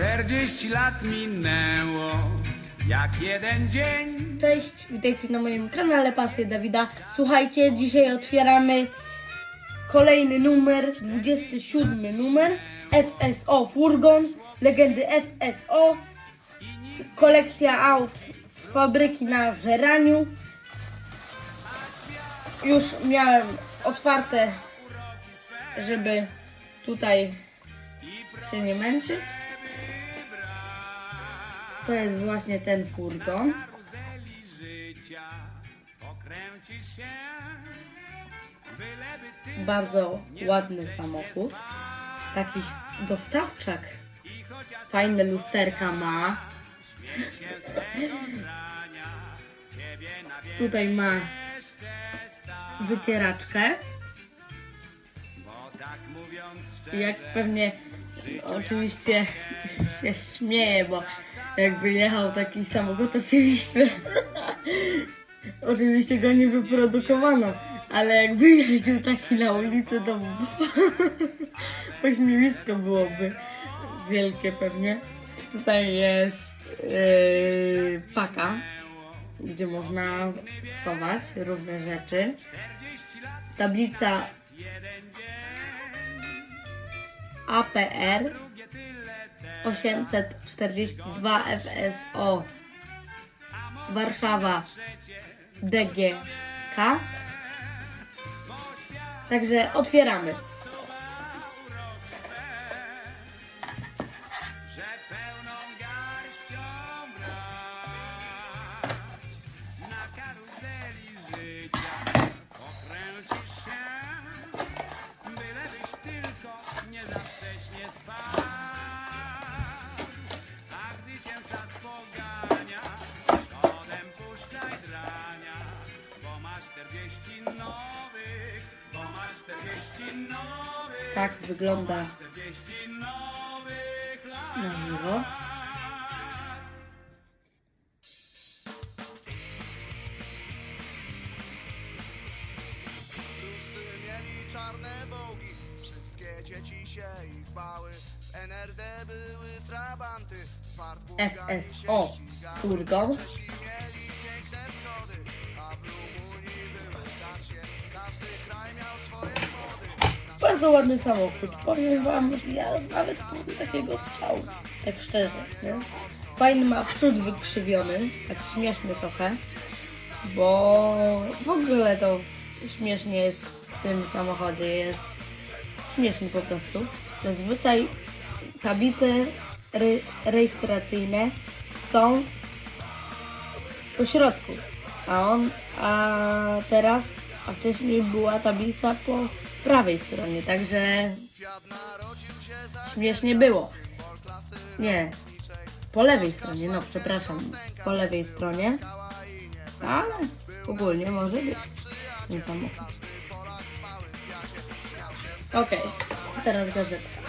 40 lat minęło, jak jeden dzień. Cześć, witajcie na moim kanale Pasje Dawida. Słuchajcie, dzisiaj otwieramy kolejny numer, 27 numer FSO Furgon, legendy FSO, kolekcja aut z fabryki na Żeraniu. Już miałem otwarte, żeby tutaj się nie męczyć. To jest właśnie ten furgon. Bardzo ładny samochód. Taki dostawczak. Fajne lusterka ma. Tutaj ma wycieraczkę. Jak pewnie oczywiście się śmieje, bo jakby jechał taki samochód, oczywiście oczywiście go nie wyprodukowano, ale jakby jeździł taki na ulicy, to ośmiewisko byłoby wielkie pewnie. Tutaj jest yy, paka, gdzie można schować różne rzeczy. Tablica APR 842 FSO Warszawa. DGK Także otwieramy. 40 nowych, bo masz 40 nowych. Tak wygląda 40 nowych lat. na żywo. Czarne bogi, wszystkie dzieci się ich bały. W NRD były trabanty, FSO furgon. Bardzo ładny samochód. Powiem wam, że ja nawet bym takiego chciał. Tak szczerze, nie? Fajny ma przód wykrzywiony, tak śmieszny trochę. Bo w ogóle to śmiesznie jest w tym samochodzie. Jest śmieszny po prostu. Zazwyczaj tablice re- rejestracyjne są po środku. A on, a teraz, a wcześniej była tablica po prawej stronie, także śmiesznie było. Nie, po lewej stronie, no przepraszam, po lewej stronie, ale ogólnie może być ten samochód. Okej, a teraz gazetka.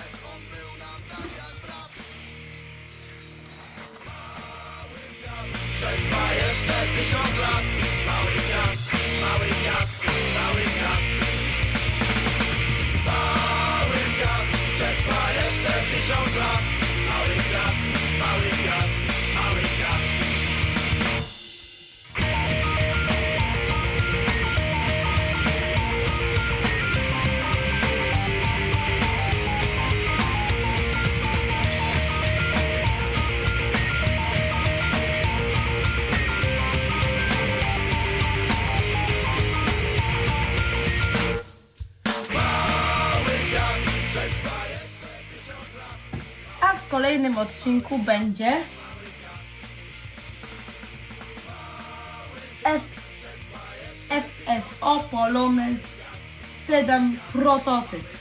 Kolejnym odcinku będzie F, FSO Polonez Sedan Prototyp.